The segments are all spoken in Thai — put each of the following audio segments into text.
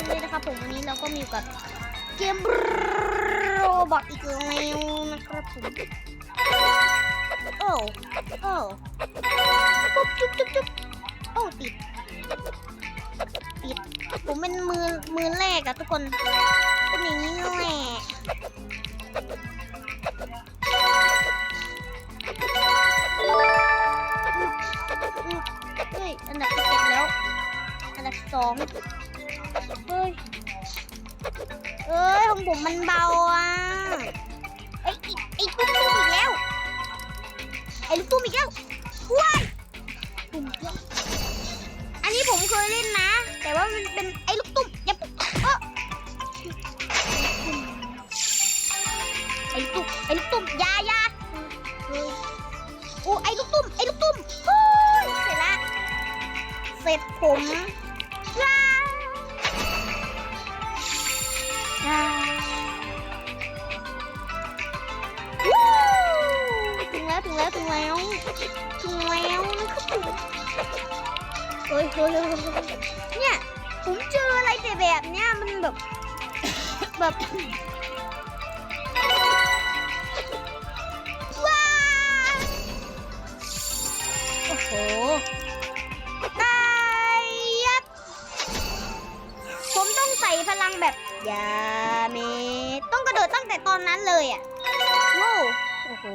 ันเลยนะครับผมวันนี้เราก็มีอยู่กับเกมโรบอทอีกแล้วนะครับผมโอ้โอ้ปุ๊บจุ๊บจุ๊บจุ๊บโอ้ติดติดผมเป็นมือมือแรกอะทุกคนเป็นอย่างนี้แหละเฮ้ยอันดับที่เจ็ดแล้ว อันดับสอง ผมมันเบาอะไอ้ยอีกไอ้ตุ้มตุ้มอีกแล้ว ไอ้ลูกตุ้มอีกแล้วว้ายตุ้มอันนี้ผมเคยเล่นนะ แต่ว่ามันเป็นไอ้ลูกตุ้มอย่าปุ๊บเออไอ้ลูกตุ้มไอ้ลูกตุ้มยายาโอ้ไอ้ลูกตุ้มไอ้ลูกตุ้มโอ้ยเสร็จละเสร็จผม แล้วถึงแล้วถึงแล้วถึงแล้วนะครับผมเฮ้ยเฮ้ยเนี่ยผมเจออะไรแต่แบบเนี้ยมันแบบแบบว้าวโอ้โหตายยับผมต้องใส่พลังแบบยาเมต้องกระโดดตั้งแต่ตอนนั้นเลยอะโว้วโอ้โห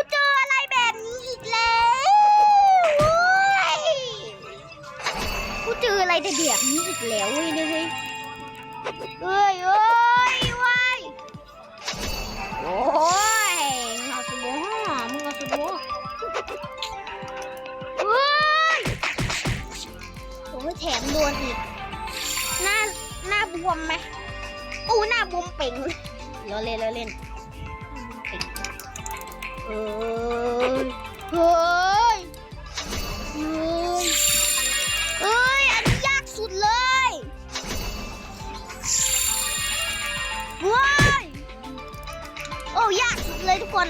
กูเจออะไรแบบนี้อีกแล้วเว้ยกูเจออะไรแต่แบบนี้อีกแล้วเว้ยเฮ้ยเฮ้ยเฮ้ยเว้ยโอ้ยมึงเอาสบู่มึงเอาสบู่เฮ้ยโอ้ยแถมโดนอีก หน้าหน้าบวมไหมอู้หน้าบวมเป่งเลยเราเล่นเราเล่น เอ้ยเฮ้ยเฮ้ยเอ้ย อันนี้ยากสุดเลยเฮ้ย โอ้ยากสุดเลยทุกคน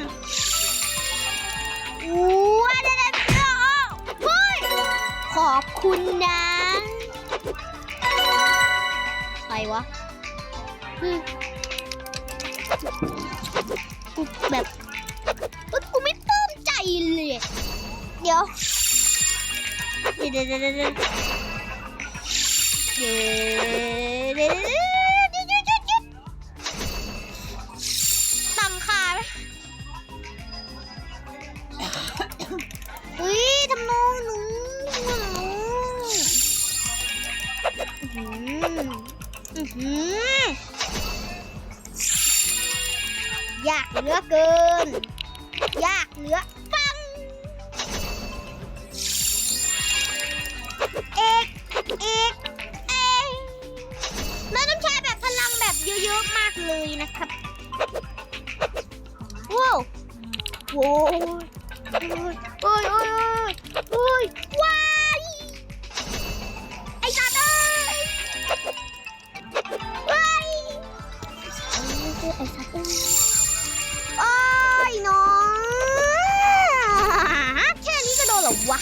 ว้าวเดี๋ยวเดี๋ยวเดี๋ยวเฮ้ย ขอบคุณนะใครวะกูแบบ ดี๋ต่ำคาไหมอุ้ยทำนองหนูอืมอืมยากเหลือเกิน ยากเหลือ อกเอกเอกเราต้องใช้แบบพลังแบบเยอะๆมากเลยนะครับว้าวโว้ยโอ้ยโอ้ยโอ้ยโอยว้ายไอ้สัตว์เอ้ยเฮ้ยไอ้สัตว์เอ้ยโอ้ยน้องแค่นี้ก็โดนเหรอวะ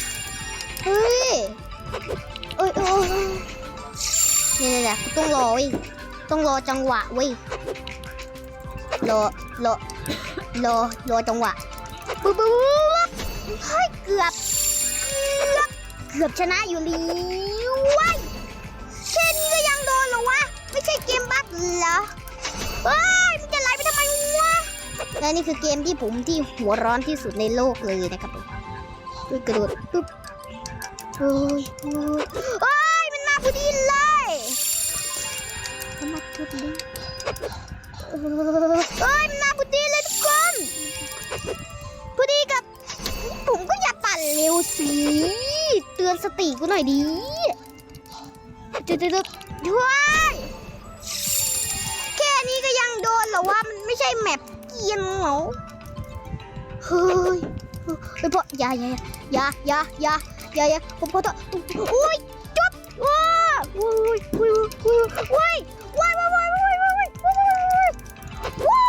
เฮ้ย เนี่ยเนี่ยกูต้องรอเว้ยต้องรอจังหวะเว้ยรอรอรอรอจังหวะปุ๊บปุ๊บเฮ้ยเกือบเกือบเกือบชนะอยู่ล้วเว้ยแค่นี้ก็ยังโดนเหรอวะไม่ใช่เกมบั๊กเหรอเฮ้ยมันจะไหลไปทำไมวะและนี่คือเกมที่ผมที่หัวร้อนที่สุดในโลกเลยนะครับผมกระโดดปึ๊บโอ้ยโอ้ย เฮ้ยมันมาพอดีเลยมันมาพอดีเฮ้ยมันมาพอดีเลยทุกคนพอดีกับ ผมก็อย่าปั่นเร็วสิ เตือนสติกูหน่อยดีจุดจุดช่วยแค่นี้ก็ยังโดนเหรอว่ามันไม่ใช่แมปเกียนเหรอเฮ้ยเฮ้ยพ่ออย่าอย่าอย่าอย่าอย่าอย่าอย่าผมขอโทษอุ้ยจบ ว้าอุ้ยอุ้ยอุ้ยอุ้ยว้ายว้ายว้ายว้ายว้ายว้ายว้ายว้า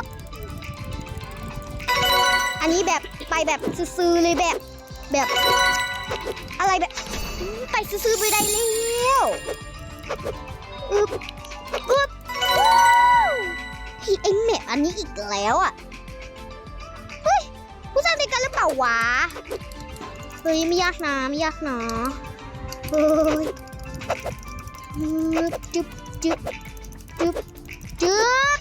ยอันนี้แบบไปแบบซื่อเลยแบบแบบอะไรแบบไปซื้อไปได้แล้วอึบอึบว้าวพี่ไอแมปอันนี้อีกแล้วอะเฮ้ยผู้ชายในกันหรือเปล่าวะ เฮ้ยไม่ยากนะไม่ยากนะเฮ้ยจึ๊บจึ๊บจึ๊บจึ๊บ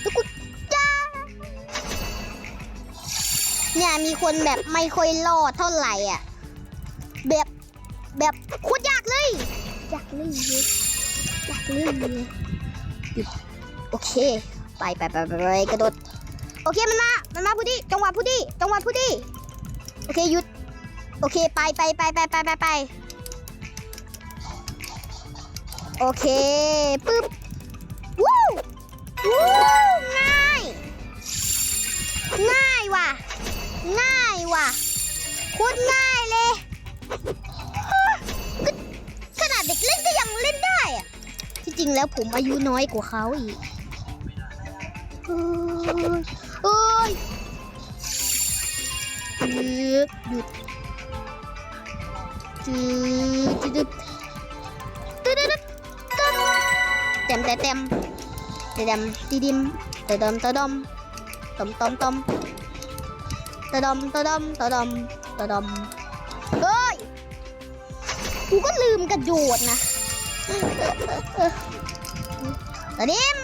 แล้วกูจ้าเนี่ยมีคนแบบไม่ค่อยรอดเท่าไหร่อะ แบบแบบโคตรยากเลยยากเลยยากเลยจึ๊บโอเคไปไปไปไปไปกระโดด โอเคมันมามันมาพูดีจังหวะพูดีจังหวะพูดีโอเคหยุดโอเคไปไปไปไปไปไปไปโอเคปึ๊บวู้วู้ง่าย ง่ายว่ะ ง่ายว่ะโคตรง่ายเลยขนาดเด็กเล่นก็ยังเล่นได้อะที่จริงแล้วผมอายุน้อยกว่าเขาอีก เอ้ยหยุดหยุดจืดจืดจืดตึ๊ดตึ๊ดตึ๊ดเต็มเต็มเต็มเต็มตีดิมเตะดมเตะดมตมตมตมเตะดมเตะดมเตะดมเตะดมเฮ้ย กูก็ลืมกระโดดนะเตะดิม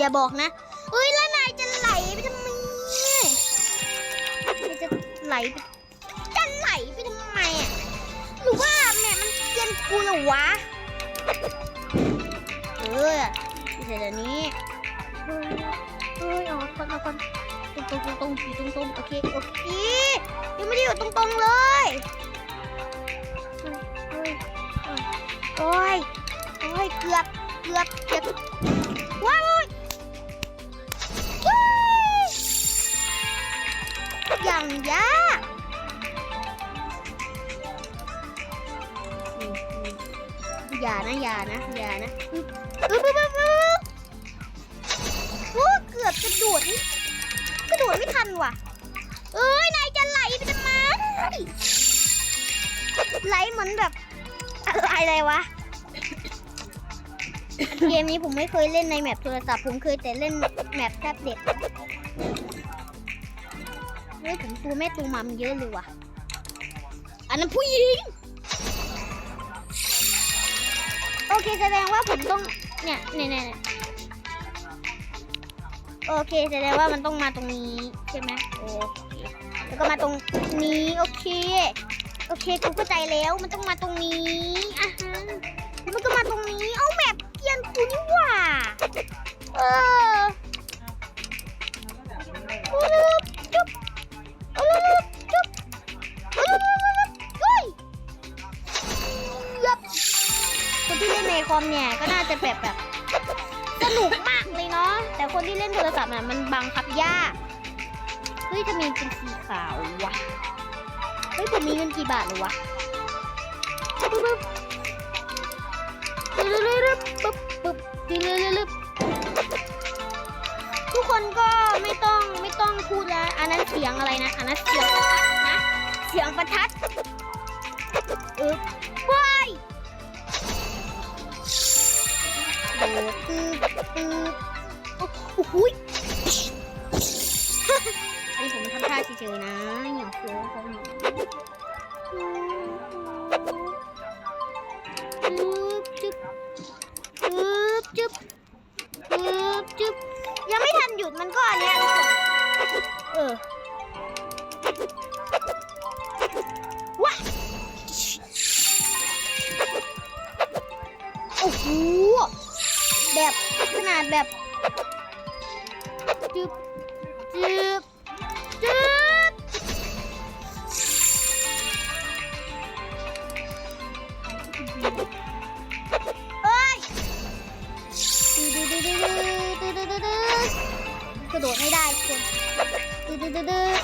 อย่าบอกนะเฮ้ยแล้วนายจะไหลไปทำไมนายจะไหลไปจะไหลไปทำไมอะหรือว่าแม่มันเกลียนกูเหรอวะเออเสร็จเดี๋ยวนี้เฮ้ยเฮ้ยเอาก่อนเอาก่อนตรงตรงตรงตรงตรงตรงโอเคโอเคยังไม่ได้อยู่ตรงตรงเลยเฮ้ยเฮ้ยโอ้ยโอ้ยเกือบเกือบเกือบว้าว อย่างยากอย่านะอย่านะอย่านะอึ๊บอึ๊บอึ๊บอึ๊บเกือบจะโดดนี่กระโดดไม่ทันว่ะ เอ้ยนายจะไหลไปทำไมไหลเหมือนแบบอะไรเลยวะเกมนี้ผมไม่เคยเล่นในแมปโทรศัพท์ผมเคยแต่เล่นแมปแท็บเล็ต เฮ้ยผมตัวแม่ตัวมัมเยอะเลยว่ะ อันนั้นผู้หญิง โอเคแสดงว่าผมต้องเนี่ยเนี่ยเนี่ยโอเคแสดงว่ามันต้องมาตรงนี้ใช่ไหมโอเคแล้วก็มาตรงนี้โอเค โอเคกูเข้าใจแล้วมันต้องมาตรงนี้อะฮะมันก็มาตรงนี้ เอาแมปเกรียนกูนี่หว่าเออ จะแบบแบบสนุกมากเลยเนาะแต่คนที่เล่นโทรศัพท์น่ะมันบังคับยากเฮ้ยทำไมเป็นสีขาววะเฮ้ยผมมีเงินกี่บาทหรอวะปึ๊บปึ๊บปึ๊บปึ๊บปึ๊บปึ๊บทุกคนก็ไม่ต้องไม่ต้องพูดแล้วอันนั้นเสียงอะไรนะอันนั้นเสียงประทัดนะเสียงประทัดอึ๊บว้า ยโดดปึ๊บปึ๊บโอ้โหยอันนี้ผมทำท่าเฉยๆนะอย่าโค้งเขาหนูจึ๊บจึ๊บจึ๊บจึ๊บยังไม่ทันหยุดมันก็อันเนี้ยเออว้าโอ้โห แบบแบนาดแบบจึบจึบจึบเอ้ยดืดดืดดืดดืดดืดดืดกระโดดไม่ได้คนดืดดืดดืด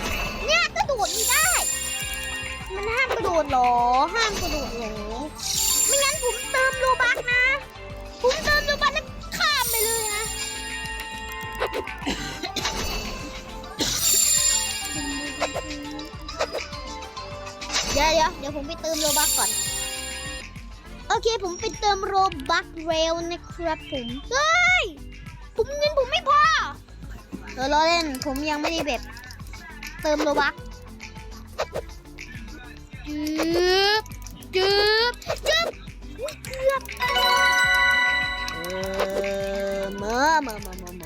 เนี่ยกระโดดไม่ได้ มันห้ามกระโดดเหรอ ห้ามกระโดดหรอไม่งั้นผมเติมโลบักนะผมเติม เดี๋ยวเดี๋ยวเดี๋ยวผมไปเติมโลบักก่อน โอเคผมไปเติมโลบักเร็วนะครับผมเฮ้ยผมเงินผมไม่พอเออล้อเล่นผมยังไม่ได้แบบ เติมโลบักจึ๊บจึ๊บจึ๊บอุ๊ยเกือบเออมามามามามามาเอ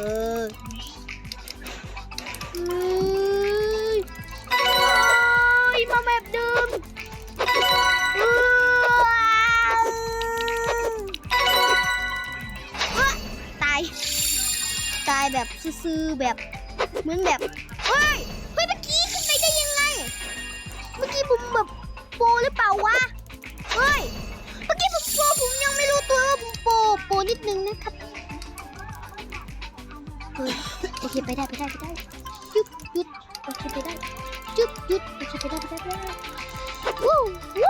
อเฮ้ยโอ้ยมาแบบเดิมเออเอ้อตาย ตายแบบซื่อๆแบบเหมือนแบบ เฮ้ย เฮ้ยเมื่อกี้ขึ้นไปได้ยังไง เมื่อกี้ผมแบบโปหรือเปล่าวะ เฮ้ย เมื่อกี้ผมโปผมยังไม่รู้ตัวว่าผมโปโปนิดนึงนะครับ เคไปได้ไปได้ไปได้หยุดหยุดโอเคไปได้หยุดหยุดโอเคไปได้ไปได้ไปได้วู้วู้วู้